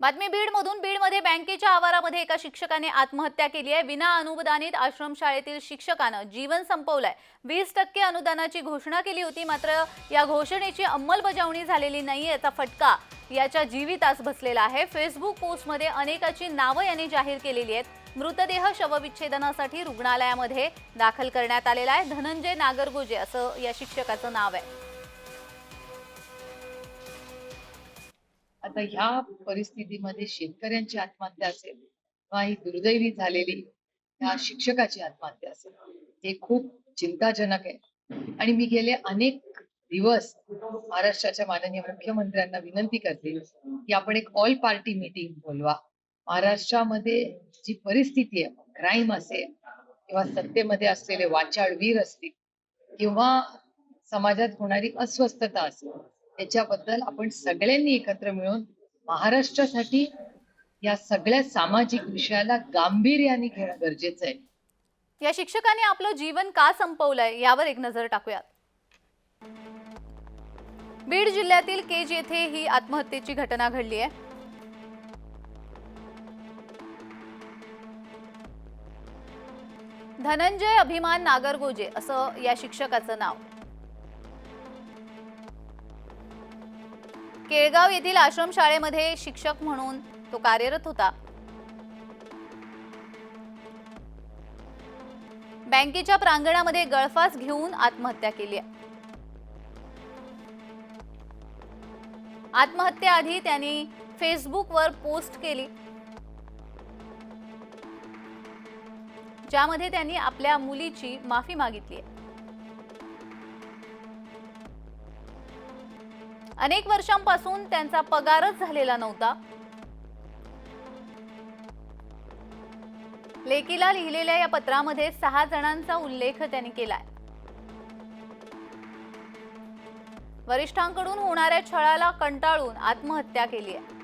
बातमी बीडमधून. बीडमध्ये बँकेच्या आवारामध्ये एका शिक्षकाने आत्महत्या केली आहे. विना अनुदानित आश्रमशाळेतील शिक्षकानं जीवन संपवलंय. वीस टक्के अनुदानाची घोषणा केली होती मात्र या घोषणेची अंमलबजावणी झालेली नाही याचा फटका याच्या जीवितास बसलेला आहे. फेसबुक पोस्टमध्ये अनेकाची नावं यांनी जाहीर केलेली आहेत. मृतदेह शवविच्छेदनासाठी रुग्णालयामध्ये दाखल करण्यात आलेला आहे. धनंजय नागरगोजे असं या शिक्षकाचं नाव आहे. आता ह्या परिस्थितीमध्ये शेतकऱ्यांची आत्महत्या असेल किंवा ही दुर्दैवी झालेली त्या शिक्षकाची आत्महत्या असेल हे खूप चिंताजनक आहे. आणि मी गेले अनेक दिवस महाराष्ट्राच्या माननीय मुख्यमंत्र्यांना विनंती करते की आपण एक ऑल पार्टी मीटिंग बोलवा. महाराष्ट्रामध्ये जी परिस्थिती आहे क्राईम असेल किंवा सत्तेमध्ये असलेले वाचाळ वीर असतील किंवा समाजात होणारी अस्वस्थता असेल याच्याबद्दल आपण सगळ्यांनी एकत्र मिळून महाराष्ट्रासाठी या सगळ्या सामाजिक विषयाला गांभीर्याने घेणं गरजेचं आहे. या शिक्षकाने आपलं जीवन का संपवलंय यावर एक नजर टाकूयात. बीड जिल्ह्यातील केज येथे ही आत्महत्येची घटना घडली आहे. धनंजय अभिमान नागरगोजे असं या शिक्षकाचं नाव. केळगाव येथील आश्रमशाळेमध्ये शिक्षक म्हणून तो कार्यरत होता. बँकेच्या प्रांगणामध्ये गळफास घेऊन आत्महत्या केली आहे. आत्महत्येआधी त्यांनी फेसबुकवर पोस्ट केली. ज्यामध्ये त्यांनी आपल्या मुलीची माफी मागितली आहे. अनेक वर्षांपासून त्यांचा पगारच झालेला नव्हता. लेकीला लिहिलेल्या या पत्रामध्ये सहा जणांचा उल्लेख त्यांनी केलाय. वरिष्ठांकडून होणाऱ्या छळाला कंटाळून आत्महत्या केली आहे